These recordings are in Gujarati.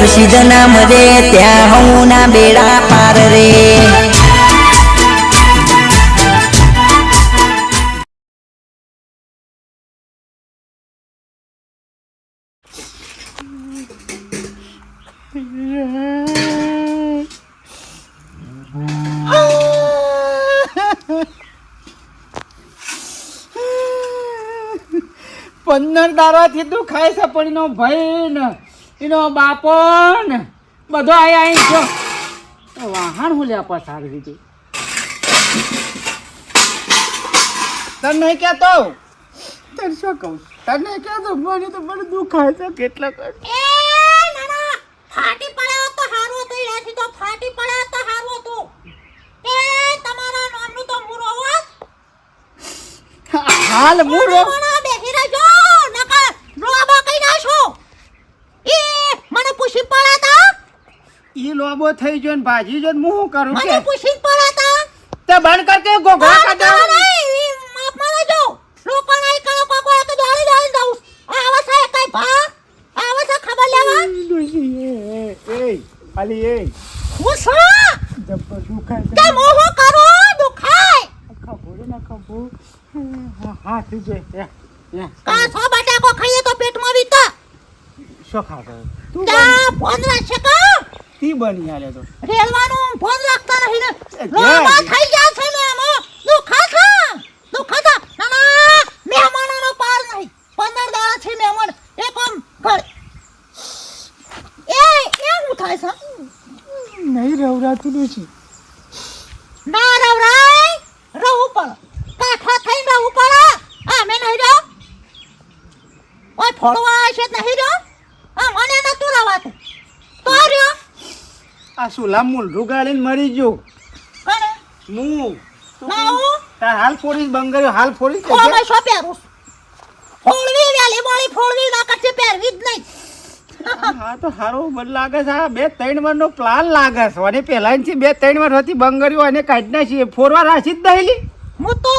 હર્ષિદ નામ રે ત્યાં હું ના બેડા પાર રે. પંદર દાડાથી તું ખાય છે પણ ભાઈ ને. એનો બાપો ને બધો આઈ અહીં ગયો તો વાહન હું લ્યા પસાર દીધી તને નહીં કહેતો? તને શું કહું? તને નહીં કહેતો? મને તો મને દુખાય છે કેટલા કર ફાટી પડ્યો તો હારું હતું એનાથી તો ફાટી પડ્યો તો હારું હતું. એ તમારા નામનું તો મૂરો હોત હાલ મૂળો મને બેસી રહેજો નકર રોબા કઈ નાખો એ મને પૂછી પડ્યા તા ઈ લોબો થઈ ગયો ને ભાજી જો હું શું કરું મને કે પૂછી પડ્યા તા તે બંધ કરકે ગોગા આ કાઢો માફ નહીં, જો. લોકો નહીં કરો, કોકો એક જાળી જાઉં. આ આવે છે કઈ ભા? આ છે ખબર લેવા? એ અલી એ હું છું? જબ્બર દુખાય તે મોહો કરો, દુખાય. ખબર ના ખબર હા થઈ કા છો બટાકો ખાઈએ તો પેટમાં વીતા. શું ખાતો તું જા ફોન રાખશે કા? તી બની હાલે તો રેલવાનું ફોન રાખતા નહીં ને. રોવા. થઈ ગયા છે ને એમાં. દુખા છે. દુખા છે. ના, ના, મહેમાનોનો પાર નહીં. પંદર દાડા છે મહેમાન. એક આમ ઘર. એ, એ હું થાય છે? નહીં રવરાતું નથી ના રવરાય રહું પણ કાઠા થઈને રહું પણ આ મેં નહીં રહ્યો ઓય ફોડવા છે નહીં રહ્યો આ મને નતું રવાતું તો રહ્યો આ સુલા રૂગાડીને મરી ગયો. હું. તાર હાલ ફોડી બંગર્યો હાલ ફોડી ઓ મેં શું પહેરું ફોડવી વેલી મોળી ફોડવી ના કરશે પહેરવી જ નહીં. હા તો હારો મને લાગે છે. આ બે ત્રણ વાર નો પ્લાન લાગે છે. અને પેલા બે ત્રણ વાર હતી બંગર્યો અને કાઢી નાખી ફોરવા રાખી જ દહેલી હું તો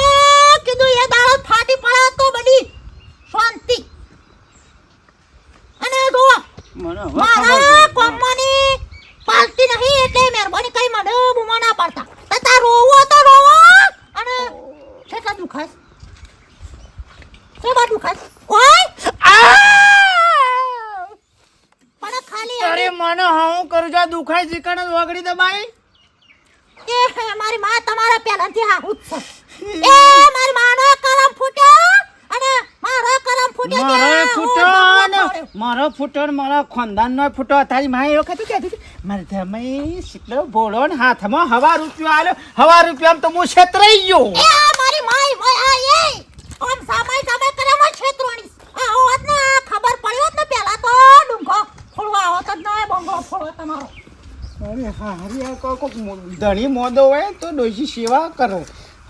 કીધું એ દાળ ફાટી પડે તો બધી શાંતિ. અને જો મને મારા કોમની પાલતી નહીં એટલે મહેરબાની કઈ મને બૂમો ના પાડતા. તતા રોવો તો રોવો. અને છેટા છે કેવા દુખાય ઓય! પણ ખાલી અરે મને હું કરું છું? આ દુખાય ચીકણ જ વગડી દબાઈ એ મારી માં તમારા પહેલાથી હા જ છે. એ મારી માનો કરમ ફૂટ્યો. ફૂટ્યો મારો ફૂટો મારો ફૂટો મારા ખાનદાન નો ફૂટો. તારી માએ એ કહેતું કહેતી મારે તમે શીતલો બોલો ને હાથમાં હવા રૂપિયો આલો હવા રૂપિયામાં તો હું છેતરાઈ ગયો. એ આ મારી માય આ એ. ઓમ સામાય સામાય કરે માં છેતરોણી આ હોત ને ખબર પડ્યો ને પહેલા તો ડુંગો ફોડવા આવત જ ના બંગો તમારો. અરે હા હરી આ કોક ધણી મોદો હોય તો ડોશી સેવા કરો.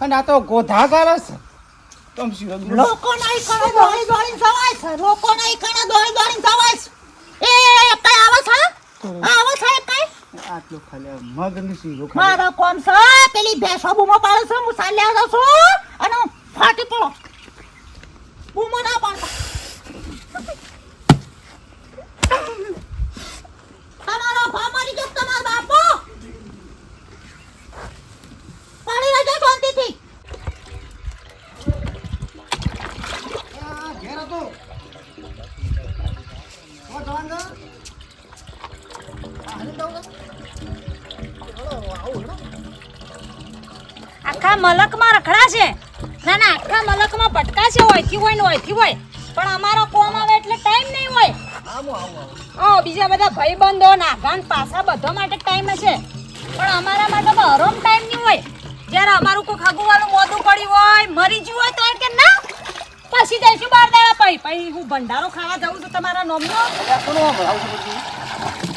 અને આ તો ગોધા કરે છે. તમ શિવ લોકો નહીં કરે દોડી દોડી સવાય છે લોકો નહીં કરે દોડી દોડી સવાય છે એ કઈ આવે છે આવે છે કઈ આટલો ખાલી મગની શીરો મારો કોમ છે પેલી ભેંસો બૂમો પાડે છે હું સાલ્યા છું અને ફાટી પડો બૂમો ના પાડતા તમારો ભા મરી ગયો તમારો બાપો પાડી રહેજો શાંતિથી આખા મલકમાં રખડા છે ના ના આખા છે હોયથી હોય ને હોયથી હોય. પણ અમારો કોમ આવે એટલે ટાઈમ નહીં હોય. ઓ બીજા બધા ભાઈબંધો નાગાન પાસા બધા માટે ટાઈમ છે. પણ અમારા માટે તો હરોમ ટાઈમ નહીં હોય. જ્યારે અમારું કોઈ ખાગુવાળું મોઢું પડ્યું હોય મરી ગયું હોય તો કે ના પછી જઈશું બાર દાડા પછી. પછી હું ભંડારો ખાવા જાઉં છું તમારા નોમનો.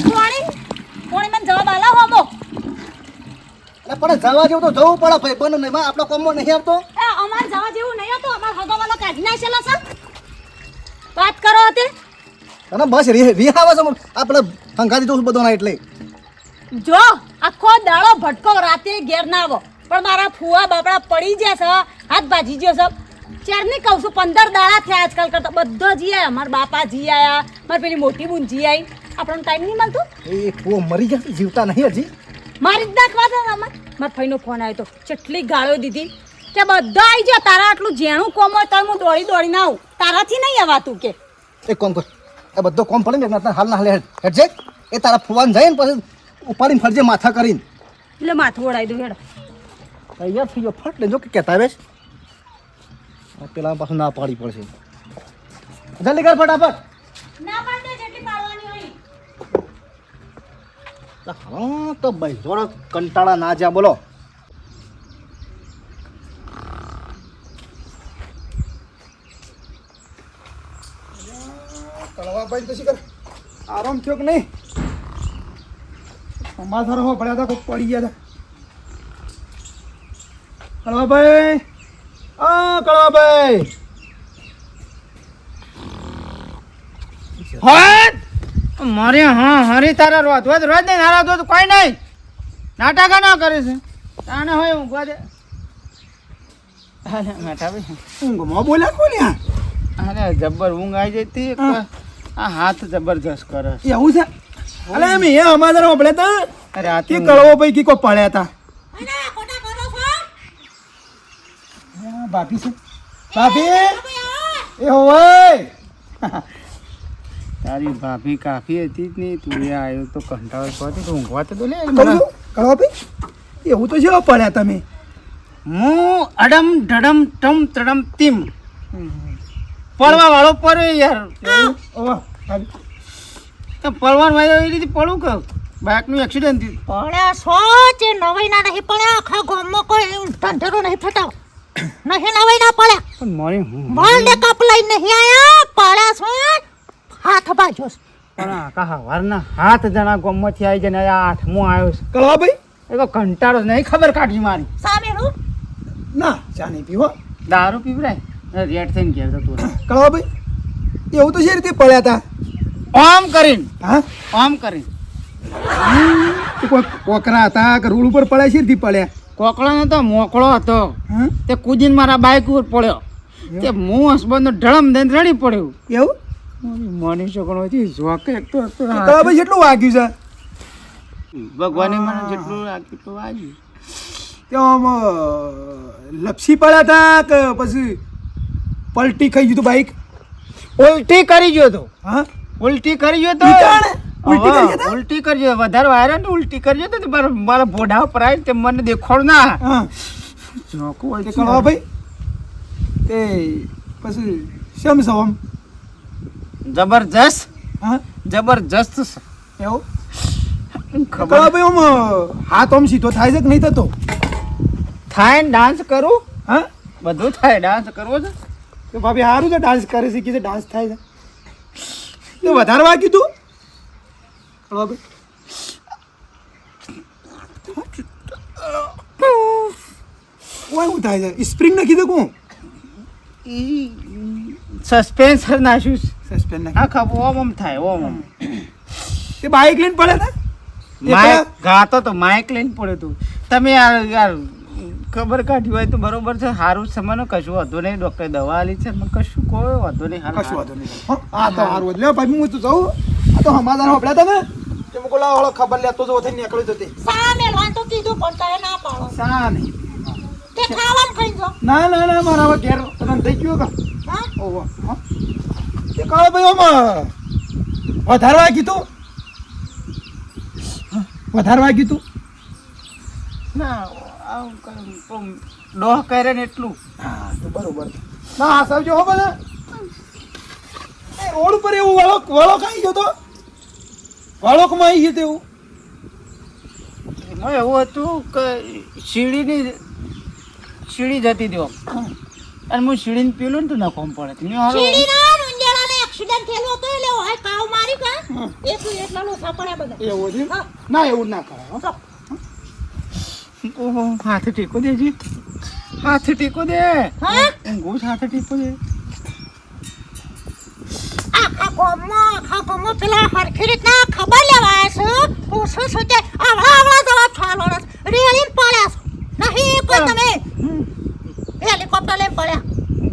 કોણી કોણી? મને જવાબ આલા હોમો? પણ જવા જેવું તો જવું પડે ભાઈ બને નહીં આપણો કોમો નહીં આવતો? અમાર જવા જેવું નહીં હતું. અમાર હગાવાલો કાઢી નાખેલો છે વાત કરો તે અને બસ રી રી આવે છે આપણે હંગાથી તો બધો ના એટલે. જો આખો દાડો ભટકો રાતે ઘેર ના આવો. પણ મારા ફુવા બાપડા પડી ગયા છે. હાથ ભાજી ગયો છે. ચારની કહું છું પંદર દાડા થયા આજકાલ કરતા. બધા જી આયા. મારા બાપા જી આયા. મારી પેલી મોટી બુન જી આવી આપણને ટાઈમ નહીં મળતો? એ ફુવો મરી ગયા જીવતા નહીં હજી. મારી જ નાખવા દે અમાર મારા ભાઈનો ફોન આવ્યો તો. ચટલી ગાળો દીધી. કે બધા આવી જા તારા આટલું જેણું કોમ હોય તો હું દોડી દોડીને આવું. તારાથી નહીં આવાતું કે. એક કોમ કર. એ બધો કોમ પડે ને હાલ ના હાલે. હેડ જે એ તારા ફુવાન જાય ને પછી ઉપાડીને ફરજે માથા કરીને. એટલે માથું ઓળાઈ દઉં હેડ. તૈયાર થઈ ગયો ફટ લેજો કે કહેતા છે પેલા પાછું ના પાડી પડશે. જલ્દી કર ફટાફટ. ના પાડે જેટલી પાડવાની હોય. હા તો ભાઈ જોડો કંટાળા ના જ્યાં બોલો. કળવાભાઈ તો શી કર? આરામ થયો કે નહીં? સમાધાન હો પડ્યા હતા કોઈક પડી ગયા હતા. કળવાભાઈ હા કળવાભાઈ હટ મારે હા હરી તારા રોજ રોજ રોજ નહીં નારા તો કોઈ નહીં. નાટકા ના કરે છે. તાને હોય ઊંઘવા દે અરે મેઠા ભાઈ ઊંઘમાં બોલ્યા કોને અરે જબ્બર ઊંઘ આવી જતી. આ હાથ જબરજસ્ત કરે એવું છે? અલે એમ એ અમારા પડ્યા હતા અરે આ કે કળવો પૈકી કોઈ પડ્યા હતા ભાભી છે. ભાભી! એ હોય તારી ભાભી કાફી હતી જ નહીં તું એ આવ્યો તો કંટાળો પડતી તો ઊંઘવા તો દો લે. કળવા ભાઈ એવું તો છે પડ્યા તમે. હું અડમ ઢડમ ટમ તડમ તીમ. પડવા વાળો પડે યાર પડવાનું વાળો એ રીતે પડું કે? બાઇકનું એક્સિડન્ટ થયું. પડ્યા સો જે નવાઈના નહીં પડ્યા આખા ગામમાં કોઈ ધંધેરો નહીં ફટાવ નહીં નવાઈના પડ્યા. પણ મારે હું મોલને કપ લઈને નહીં આયા પડ્યા સો હાથ બાજો પણ આખા હવારના હાથ જણા ગોમમાંથી આવી જાય ને આ આઠમો આવ્યો છે. કળવા ભાઈ. એ તો કંટાળો નહીં ખબર કાઢી મારી. સામેનું? ના ચા નહીં પીવો. દારૂ પીવરાય. રેડ થઈને ઘેર જતો. કળવા ભાઈ એવું તો છે રીતે પડ્યા હતા ઓમ કરીને. હા? ઓમ કરીને. કોઈ કોકરા હતા કે રોડ ઉપર પડ્યા છે રીતે પડ્યા. કોકડો નતો મોકળો હતો. તે કૂદીને મારા બાઇક ઉપર પડ્યો. તે હું હસબન્ડ ઢળમ દઈને રડી પડ્યો. એવું? મની છોકરોથી હતી એક તો ભાઈ કેટલું વાગ્યું છે. ભગવાને મને જેટલું રાખ્યું તો વાગ્યું. ત્યાં લપસી પડ્યા હતા કે પછી પલટી ખાઈ ગયું બાઈક? ઉલટી કરી ગયો તો. હા? ઉલટી કરી ગયો તો? ઉલટી કરી હા, ગયા તા? ઉલટી કરી ગયો. વધારે વાયરા ને ઉલટી કરી ગયો તો મારા ભોડા ઉપર આવી તે મને દેખાડ ના. હા. ઝોકું હોય તે ભાઈ. તે પછી શેમ છો આમ? જબરજસ્ત? હા? જબરજસ્ત એવું? ખબર ભાઈ આમ હાથ આમ સીધો થાય છે કે નહીં થતો? થાય ને ડાન્સ કરું? હા? બધું થાય ડાન્સ કરવો છે? તો ભાભી સારું છે ડાન્સ કરે છે કે ડાન્સ થાય છે. તો વધારે વાગ્યું તું? કળવા ભાઈ. કોઈ થાય છે? સ્પ્રિંગ નાખી દે કોણ સસ્પેન્સ નાખ્યું છે સસ્પેન્ડ નાખી આખા ઓમ ઓમ થાય ઓમ ઓમ. તે બાઈક લઈને પડે માઇક ગાતો તો માઇક લઈને પડ્યો તું. તમે યાર યાર ખબર કાઢી હોય તો બરોબર છે. સારું છે. મને કશું વાંધો નહીં. ડૉક્ટર દવા આલી છે. મને કશું કોઈ વાંધો નહીં. કશું વાંધો નહીં. હા આ તો સારું જ. લ્યો ભાઈ હું તો જાઉં. આ તો હમાદાર હોપડ્યા તમે તે મુકો લાવો હળો ખબર લેતો જો થઈ નીકળી જતી. સામે લોન તો કીધું પણ તારે ના પાડો. સા નહીં? તે ખાવાનું ખાઈ જો. ના ના ના મારા હવે ઘેર તને થઈ ગયો કા? હા? ઓહો હા. તે કહો ભાઈ ઓમાં વધારે વાગ્યું તું? કીધું વધારે વાગ્યું તું? ના ડોહ કરે ને એટલું. હા તો બરોબર. ના હા સમજો હો બધા. એ રોડ ઉપર એવું વાળો વાળો આવી ગયો તો. વાળોકમાં આવી ગયું તેવું. એમાં એવું હતું કે સીડીની સીડી જતી દો અને હું સીડીને પીલું ને તો ના પડે. મેં હારો એક્સિડન્ટ થયેલો હતો એટલે ઓય કાવ મારી કા. એટલા બધા. એવું ના એવું ના. તો ઓહો, હાથ ટેકો દેજી હાથ ટેકો દે. હા? જ હાથ ટેકો દે. આખા ગામમાં આખા ગામમાં પેલા હરખી રીતના ખબર લેવાય છે. પૂછું છું કે આવડા આવડા જવાબ ચાલો રેલી પડ્યા છો. નહીં કોઈ તમે હેલિકોપ્ટર લઈને પડ્યા.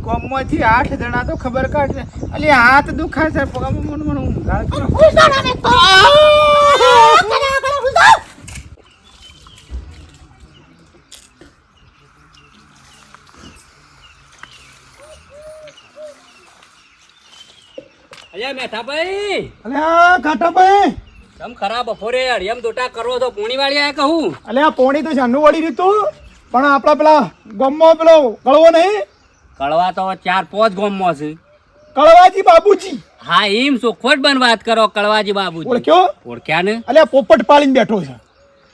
ગામમાંથી આઠ જણા તો ખબર કાઢ અલી હાથ દુખાય છે. પગમાં મને મને ઊંઘાડ હું જાણે તો. અલ્યા મેઠાભાઈ અલ્યા કાટાભાઈ તમ ખરા બપોરે અડિયમ દોટા કરો તો પૂણી વાળી કહું. અલ્યા પોણી તો છાનું વળી રીતું પણ આપણા પેલા ગામમાં પેલો કળવો નહીં? કળવા તો ચાર પાંચ ગોમમાં છે. કળવાજી બાબુજી. હા એમ સોખવટ બન વાત કરો કળવાજી બાબુજી. ઓળખ્યો? ઓળખ્યા ને? અલ્યા પોપટ પાળીને બેઠો છે.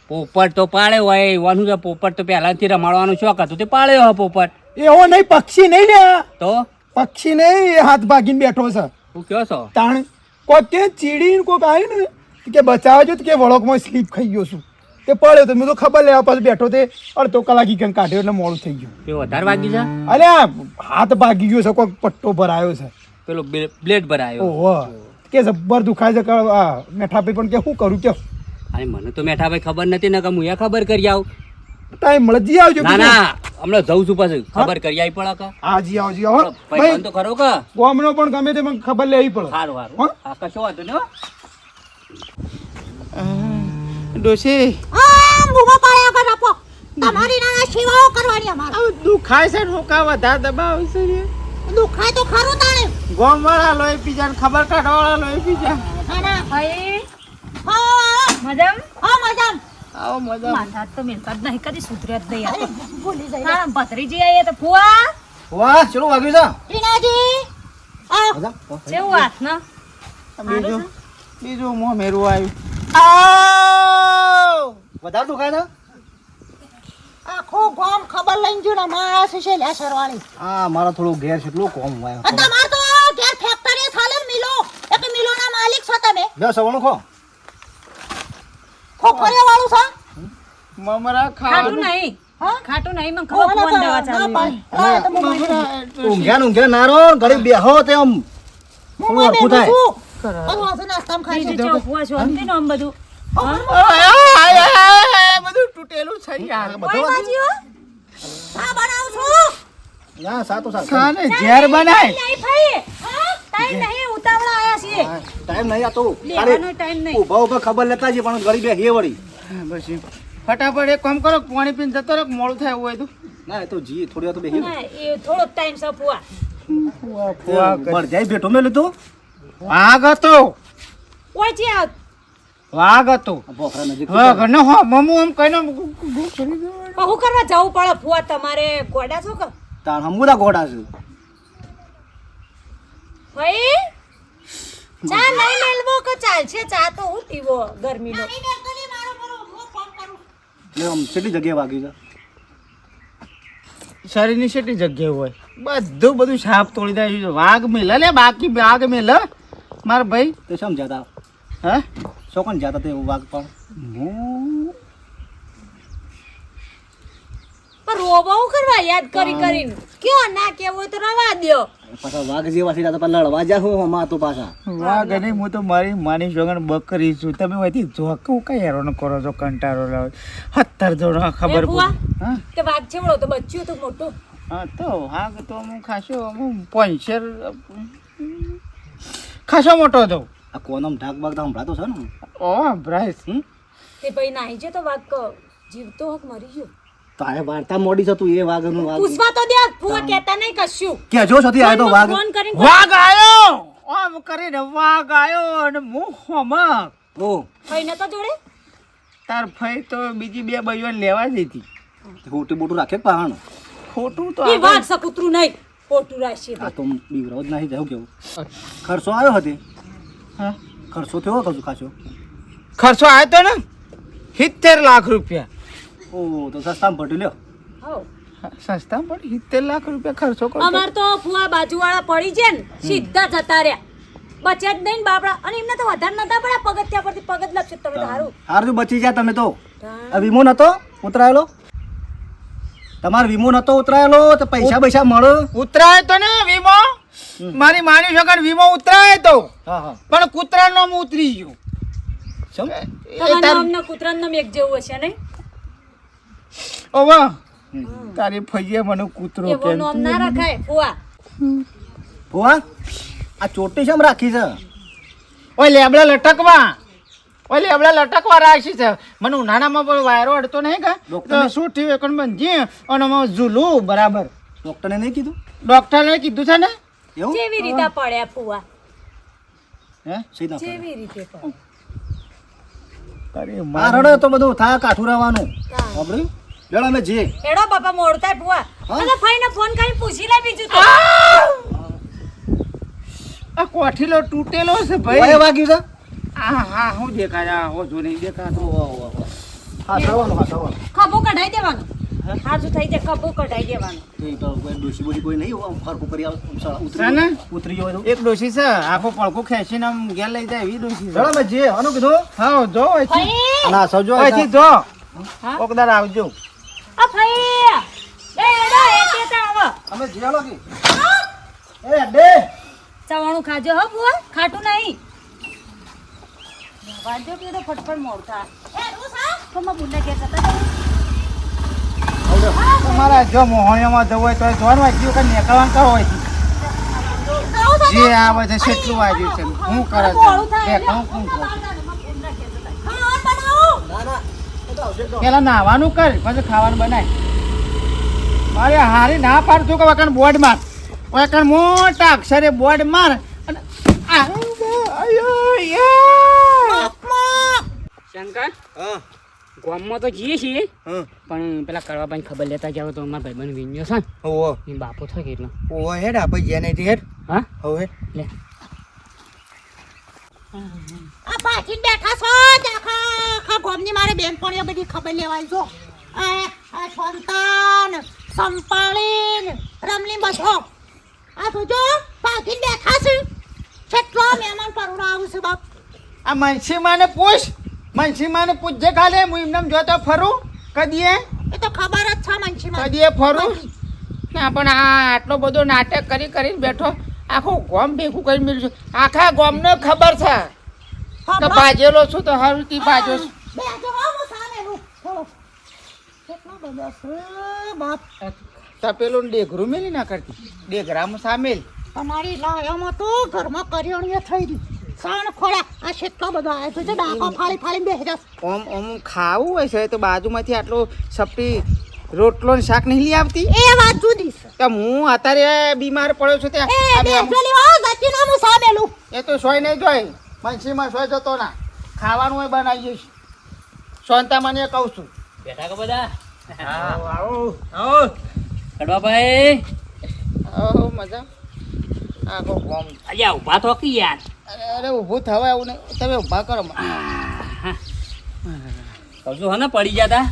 પોપટ તો પાળે હોય એવાનું છે પોપટ તો પહેલાથી રમાડવાનું શોખ હતું તે પાળ્યો હોય પોપટ. એવો નહીં પક્ષી નહીં લે તો? પક્ષી નહીં એ હાથ ભાગીને બેઠો છે. હું કયો છો? તાણ કોક કે ચીડીને કોક આવ્યું ને કે બચાવજો કે વળોકમાં સ્લીપ ખાઈ ગયો છું. તે પડ્યો તો મેં તો ખબર લેવા પછી બેઠો તે અડધો કલાક ઈકન કાઢ્યો એટલે મોડું થઈ ગયું. તે વધારે વાગી છે? અલ્યા હાથ ભાગી ગયો છે કોક પટ્ટો ભરાયો છે. પેલો બ્લે- બ્લેડ ભરાયો. ઓહો કે જબ્બર દુખાય છે મેઠાભાઈ પણ કે શું કરું કે અરે મને તો મેઠાભાઈ ખબર નથી ને કે હું એ ખબર કરી આવું. ટાઈમ મળે જી આવજો ના ના હમણાં જઉં છું પાછું. ખબર કરી આવી પડે કા? હા. જી આવજી આવો ભાઈ તો ખરો કા? ગોમનો પણ ગમે તે મને ખબર લેવી પડે. સારું હા? સારું હા કશો વાંધો ને હો. ડોશી. આમ બૂમો પાડ્યા કર આપો. તમારી નાના સેવાઓ કરવાની અમારે. આ દુખાય છે ને હું વધારે દબાવ છે રે દુખાય તો ખરું તાણે. ગોમ વાળા લોહી પીજા ને ખબર કાઢવાળા લોય પીજા ના ના ભાઈ. હા મજામ હા મજામ. આવો મજા. માથા તો મિલકત નહીં કદી સુધર્યા જ નહીં આ તો. ભૂલી જઈ તારા ભત્રીજી આઈએ તો ફુવા. વાહ ચલો વાગ્યું છે? ટીનાજી કેવું હાથ ના? બીજું? બીજું મોં મેરું આવ્યું. વધારે દુખાય છે આખો ગામ ખબર લઈને જો ને માણસ છે લે વાળી આ મારા થોડું ઘેર છે એટલું કોમ હોય. અને તમાર તો ઘેર ફેક્ટરી ચાલે ને મિલો. એક મિલોના માલિક છો તમે. સવણું ખો. ખોખરીઓ વાળું છો? મમરા ખાટું નહીં. હા? ખાટું નહીં મને ખબર ફોન દવા ચાલુ ઊંઘ્યા ને ઊંઘ્યા નારો ઘડી બેહો તે આમ હું હરખું થાય. ને બધું. બધું તૂટેલું છે યાર. બધું બાજીઓ આ બનાવું છું. ના સાતો સાત ખાને ઝેર બનાય. નહીં ભાઈ. ટાઈમ નહીં ઉતાવળા આયા છીએ. ટાઈમ નહીં આતો લેવાનો ટાઈમ નહીં. ઊભા ઊભા ખબર લેતા છે પણ ગરીબે હે વળી પછી ફટાફટ એક કામ કરો પાણી પીને જતો રહો મોડું થાય હોય તો. ના એ તો જી થોડી વાર તો બેહી ના એ થોડો ટાઈમ છે ફુવા. મર જાય બેઠો મેલું તો વાઘ હતો. ઓય આ વાઘ હતો. ભોખરા નજીક વાઘ ન હો મમુ એમ કહીને કરી દો હું કરવા જવું પડે ફુવા તમારે ગોડા છો કે? તાર હમુદા ગોડા છે. ભાઈ ચા નહીં મેલવો કે ચાલશે? ચા તો હું પીવો ગરમીનો. એટલે આમ કેટલી જગ્યાએ વાગી છે? શરીરની કેટલી જગ્યાએ હોય? બધું બધું સાપ તોડી દે વાઘ મેલે લે બાકી વાઘ મેલે મારા ભાઈ. તે શમ હે હા? શું કોણ જાતા તે વાઘ પણ હું પણ રોબો કરવા યાદ કરી કરીને. કયો ના કેવો હોય તો રવા દ્યો. પાછા વાઘ જેવા છે તો લડવા જા હું હમા તો પાછા. વાઘ અને હું તો મારી માની જોગણ બકરી છું. તમે હોયથી જોકું કઈ હેરાન કરો છો કંટાળો લાવે સત્તર જોડો ખબર તે વાઘ છેવડો તો બચ્યું તો મોટું. હા તો વાઘ તો હું ખાસો હું પંચર ખાસો મોટો હતો આ કોનમ ઢાક બાગ તો હમણાં તો છે ને. ઓ બ્રાઇસ? તે ભાઈ નાહી જે તો વાઘ ક- જીવતો હોક મરી ગયો. તારે વાર્તા મોડી થતું તું એ વાઘનું વાઘ. પૂછવા તો દે ફુવા કહેતા નહીં કશું. કે જો છતી આયો તો વાઘ. ફોન કરીને વાઘ આયો! આમ કરીને વાઘ આયો અને હું હોમાં ઓ ભાઈ નતો જોડે? તાર ફઈ તો બીજી બે બાઈઓ લેવા જ હતી હોટી બોટું રાખે પહાણ? ખોટું તો એ વાઘ સકુતરું નહીં ખોટું રાખશે. આ તો બીવરાવ જ નહીં જાવ કેવું. ખર્ચો આવ્યો હતી? હા. ખર્ચો થયો હતો ખાસો? ખર્ચો આવ્યો તો ને સિત્તેર લાખ રૂપિયા. ઓ તો સસ્તામાં પટી લ્યો. હઉ. સસ્તા પણ સિત્તેર લાખ રૂપિયા ખર્ચો કરો અમાર તો ફુવા બાજુવાળા પડી છે ને સીધા જતા રહ્યા. બચે જ નહીં બાપડા. અને એમને તો વધારે નતા પડ્યા પગથિયા પરથી પગ જ લપશે તમે હારું. બચી જાય તમે તો? વીમો નતો ઉતરાયેલો? તમારો વીમો નતો ઉતરાયેલો તો પૈસા પૈસા મળે? ઉતરાય તો ને વીમો. મારી માની છોકરા વીમો ઉતરાય તો. હા હા. પણ કૂતરા નો ઉતરી ગયો. કૂતરાનું નામ એક જેવું હશે નહીં? ઓવા. તારી ફઈએ મને કૂતરો કે નામ ના રખાય ફુવા. ફુવા? આ ચોટી શેમ રાખી છે? ઓય લેબડા લટકવા. ઓય લેબડા લટકવા રાખી છે. મને ઉનાળામાં પણ વાયરો અડતો નહીં કા? તો શું થયું એકણ બંધી? અને આમાં ઝૂલું બરાબર. ડોક્ટરને નહીં કીધું? ડોક્ટરને કીધું છે ને? એવું? કેવી રીતે પડ્યા ફુવા. હે? સીધા કેવી રીતે પડ્યા. અરે આ તો બધું થાય કાઠું રહેવાનું. સાંભળ્યું? લેડો અમે જઈએ એડો બાપા મોડતા ભુવા. હા? અને ફઈને ફોન કરી પૂછી લે બીજું તો. આ કોઠીલો તૂટેલો છે ભાઈ. ભાઈ વાગ્યું છે? આ હા હું દેખાય આ હો જો નહીં દેખાતો હા થવાનું હા થવાનું. ખભો કઢાઈ દેવાનો. હાજુ થઈ જાય ખભો કઢાઈ દેવાનો. તો કોઈ ડોસી બોસી કોઈ નહીં ફરકું કરી આવ ઉતરી ને? ઉતરી ગયો એક ડોશી છે આખો પળકો ખેંચીને આમ ગેર લઈ જાય એવી ડોશી છે. અમે જે આનું કીધું? હા જો અહીંથી. ના સજો અહીંથી જો. ઓકદાર આવજો. આ ભાઈ એ હેડો એ કેતા આવો અમે જઈએ હાલો એ ડે ચવાણું ખાજો હો બુઆ ખાટું નહીં. વાંધો પીડો ફટફટ મોડતા. એ રૂસા તો માં બુંડા કે જતા તમારા જો મોહણિયામાં જવું હોય તો જોવાનું વાંચ્યું કે નીકળવાનું કરો હોય જે આવે છે કેટલું વાગ્યું છે. હું કરે છે? દેખાવું કોણ કરે પેલા નાવાનું કર પછી ખાવાનું બનાય. મારે હારી ના પાડતું કે વકણ બોર્ડ માર. વકણ મોટા અક્ષરે બોર્ડ માર અને શંકર ગામમાં તો જઈએ છીએ. હા. પણ પેલા કરવા ભાઈ ખબર લેતા જાવ તો મારા ભાઈબંધ વિન્યો છે ને. બાપો થાય કેટલો ઓ હેડ આપણે જઈએ નહીં હેડ. હા? હવે. લે. આ પાછી બેઠા છો? આખા આખા ગોમની મારે બેનપણીઓ બધી ખબર લેવાય જો. આ આ સંતાન સંપાળીન રમલી બસો. આ તો જો પાછી બેઠા છે. કેટલો મહેમાન પરુણા આવશે છે બાપ. આ મનસી માને પૂછ. મનસી માને પૂછજે ખાલે હું એમને જોતો ફરું. કદીએ? એ તો ખબર જ છે મનસીમાં કદીએ ફરું? ના પણ આ આટલો બધો નાટક કરી કરીને બેઠો. આખું ગોમ ભેગું કરી મેળ્યું છે આખા ગોમને ખબર છે કે બાજેલો છું તો હારું તી બાજો છું. તપેલું ડેઘરું મેલી ના કરતી. ડેઘરામાં સામેલ. તમારી લાયામાં તો ઘરમાં કરિયાણીએ થઈ ગઈ સાણ ખોળા આ કેટલો બધો આવ્યો છે ડાકો ફાળી ફાળી બેસી જશે. ઓમ ઓમ ખાવું હોય છે તો બાજુમાંથી આટલો સપટી રોટલો ને શાક નહીં લઈ આવતી? એ વાત જુદી છે. તો હું અત્યારે બીમાર પડ્યો છું એ ત્યાં બેસેલી વાવ ગતિ નામ સામેલું એ તો સોય નહીં જોઈ મનસીમાં સોય જતો ના. ખાવાનું હોય બનાવીએ છીએ સોંતા મને કહું છું. બેઠા કે બધા? આવો આવો. કડવા ભાઈ. આવો મજા. આખો ગોમ. અલ્યા ઊભા તો કી યાર. અરે ઊભું થવા આવું નહીં. તમે ઊભા કરો. કહું છું હને પડી ગયા તા?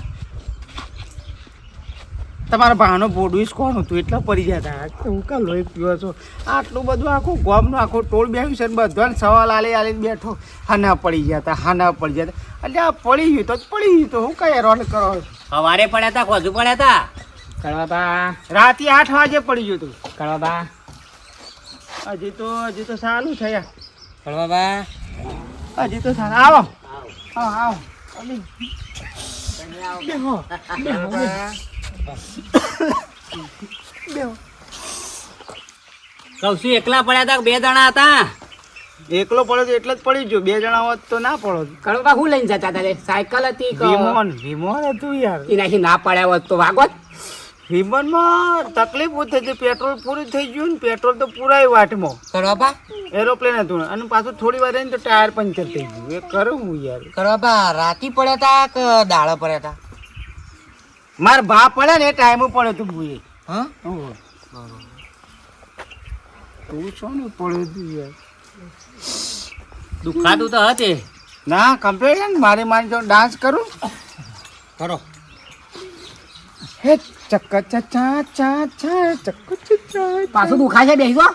તમારા ભાનો બોડવીસ કોણ હતું એટલા પડી હતા હું કા લોહી પીવો છો? આટલું બધું આખું ગોમનું આખું ટોળ બેહ્યું છે ને બધાને સવાલ આલે આલે બેઠો. હાના પડી ગયા હતા હા પડી હતા એટલે આ પડી ગયું તો પડી ગયું તો હું કઈ હેરાન કરો સવારે પડ્યા હતા ખોજુ પડ્યા હતા કડવા બા. રાતે આઠ વાગે પડી ગયું હતું કડવા હજી તો હજી તો સારું થયા કડવા બા. હજી તો સારું આવો. આવો આવો. બેહો બેહો. બેહો એકલા પડ્યા હતા બે જણા હતા? એકલો પડ્યો તો એટલે જ પડી ગયો. બે જણા હોત તો ના પડો. કડવા હું લઈને જતા હતા સાયકલ હતી વિમોન વિમોન હતું યાર. એનાથી ના પડ્યા હોત તો વાગોત. વિમાનમાં તકલીફ થઈ હતી પેટ્રોલ પૂરું થઈ ગયું ને પેટ્રોલ તો પૂરાય વાટમાં. કડવા એરોપ્લેન હતું. અને પાછું થોડી વાર રહીને તો ટાયર પંચર થઈ ગયું. એ કરું હું યાર. કડવા બા રાતી પડ્યા હતા કે દાડા પડ્યા તા? માર ભા પડે ને એ ટાઈમ પડે તું ભૂએ. હા? તું છો ને પડે તું યાર. દુખાતું તો હતે ના કમ્પ્લેટ ને? મારે મારી જો ડાન્સ કરું? કરો. હે ચક્ક ચા ચા ચા ચા ચક્ક ચા પાછું દુખાય છે બેસી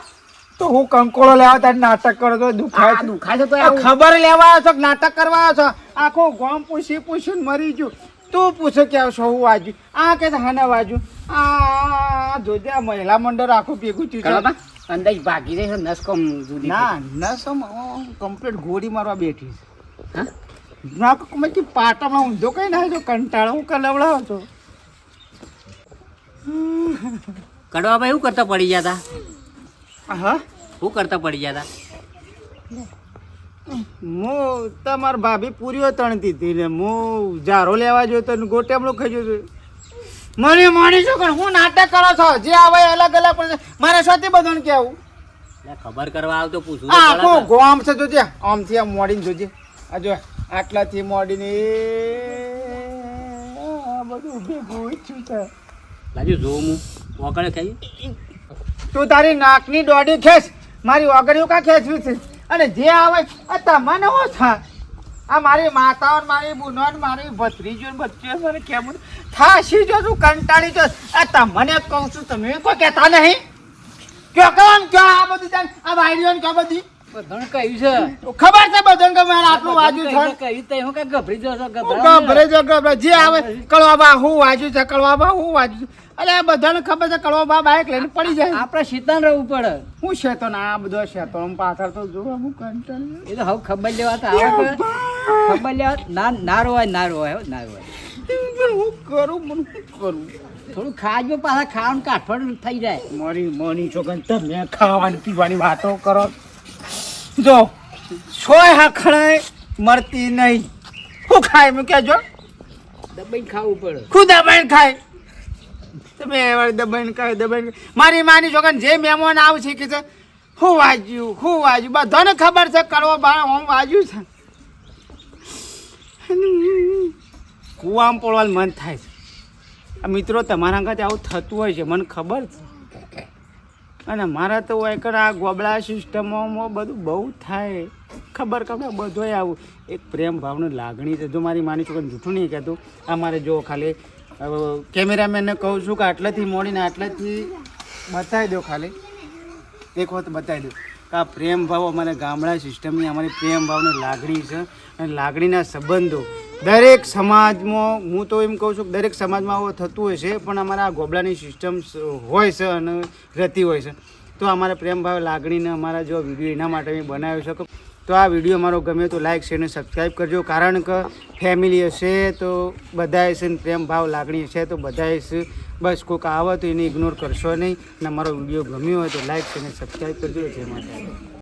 તો હું કંકોળો લેવા તાર નાટક કરો તો દુખાય. દુખાય છે તો આ ખબર લેવા આવ્યો છો કે નાટક કરવા આવ્યો છો? આખો ગોમ પૂછી પૂછીને મરી ગયું. તું પૂછો કે આવશો હું વાજુ આ કે હાના વાજુ આ જોજે આ મહિલા મંડળ આખું ભેગું થયું અંદાજ ભાગી રહી છે નસ કમ જુદી ના ના કમ્પ્લીટ ગોળી મારવા બેઠી છે. હા? ના કુમારથી પાટામાં ઊંધો કઈ ના જો કંટાળો હું કલવડાવો છો કડવા ભાઈ શું કરતા પડી ગયા હતા હા? શું કરતા પડી ગયા તા? હું તમાર ભાભી પૂરીઓ તણતી હતી ને હું જારો લેવા જોયો તો ગોટેમણું ખાઈ ગયો મને માની છો પણ હું નાટક કરો છો? જે આવે અલગ અલગ પણ મારે સ્વાતી બધાને કેવું ખબર કરવા આવતો પૂછું આખો ગોમ છે જોજે આમથી આમ મોડીને જોજે. આ જો આટલાથી મોડીને બધું ભેગું થયું છે લાજુ જોઉં હું. વગડે ખાઈ? તું તારી નાકની દોડી ખેંચ. મારી ઓગળીઓ કા ખેંચવી છે? અને જે આવે આ તમને શું થાય. આ મારી માતાઓ મારી બુનો મારી ભત્રીજો બચ્ચીઓ મને કેમ થાશી જો તું કંટાળી જો. આ તમને કહું છું તમે કોઈ કહેતા નહીં. કયો કહો કયો આ બધું આ વાયડીઓ કયો બધી? બધાને કહ્યું છે. ખબર છે બધું કે મારે આટલું વાજ્યું છે? કહ્યું તો હું ગભરી જશો હું જો ગભરા. જે આવે કળવાબા હું વાજ્યું છે કળવા બા હું વાજ્યું છે. અરે આ બધાને ખબર છે કળવાબા બાઈક લઈને પડી જાય. આપણે શેતાન રહેવું પડે. હું શેતો ના આ બધો શેતો? આમ પાછળ તો જો હું કંટાળી એ તો હવે ખબર લેવા તો આવે ખબર લેવા ના ના રોવાય ના રોવાય ના રોવાય હું કરું મને શું કરું? થોડું ખાજો પાછા ખાવાનું કાઠફળ થઈ જાય. મારી મોની છોકન તમે ખાવાની પીવાની વાતો કરો. જો છોય હાખણાય મરતી નહીં. હું ખાય? મેં કહેજો. દબાઈ ખાવું પડે. ખુદ દબાઈ ખાય? તમે દબાઈને કહે દબાઈને મારી માની છોકરા જે મહેમાન આવશે કે છે, હું વાજ્યું હું વાજ્યું. બધાને ખબર છે કરવો બાર હું વાજ્યું છે. કુવામાં પડવાનું મન થાય છે. મિત્રો, તમારા ઘરે આવું થતું હોય છે, મને ખબર છે. અને મારા તો એકર આ ગોબળા સિસ્ટમોમાં બધું બહુ થાય. ખબર ખબર બધોય આવું. એક પ્રેમ ભાવની લાગણી છે. જો મારી માની છોકરીને જૂઠું નહીં કહેતું, આ મારે જો ખાલી કેમેરામેનને કહું છું કે આટલાથી મોડીને આટલાથી બતાવી દો ખાલી. એક વખત બતાવી દો. કે આ પ્રેમ ભાવ અમારા ગામડા સિસ્ટમની અમારી પ્રેમ ભાવની લાગણી છે અને લાગણીના સંબંધો. દરેક સમાજમાં, હું તો એમ કહું છું કે દરેક સમાજમાં આવું થતું હોય છે, પણ અમારા આ ગોબડાની સિસ્ટમ હોય છે અને રહેતી હોય છે. તો અમારા પ્રેમ ભાવ લાગણીને અમારા જો વીડિયો એના માટે મેં બનાવ્યો છે કે તો આ વીડિયો અમારો ગમે તો લાઇક શેર અને સબસ્ક્રાઈબ કરજો. કારણ કે ફેમિલી હશે તો બધા હશે ને પ્રેમ ભાવ લાગણી હશે તો બધા હશે બસ કોઈક આવે તો એને ઇગ્નોર કરશો નહીં. અને અમારો વીડિયો ગમ્યો હોય તો લાઇક શેર અને સબસ્ક્રાઈબ કરજો. જય માતા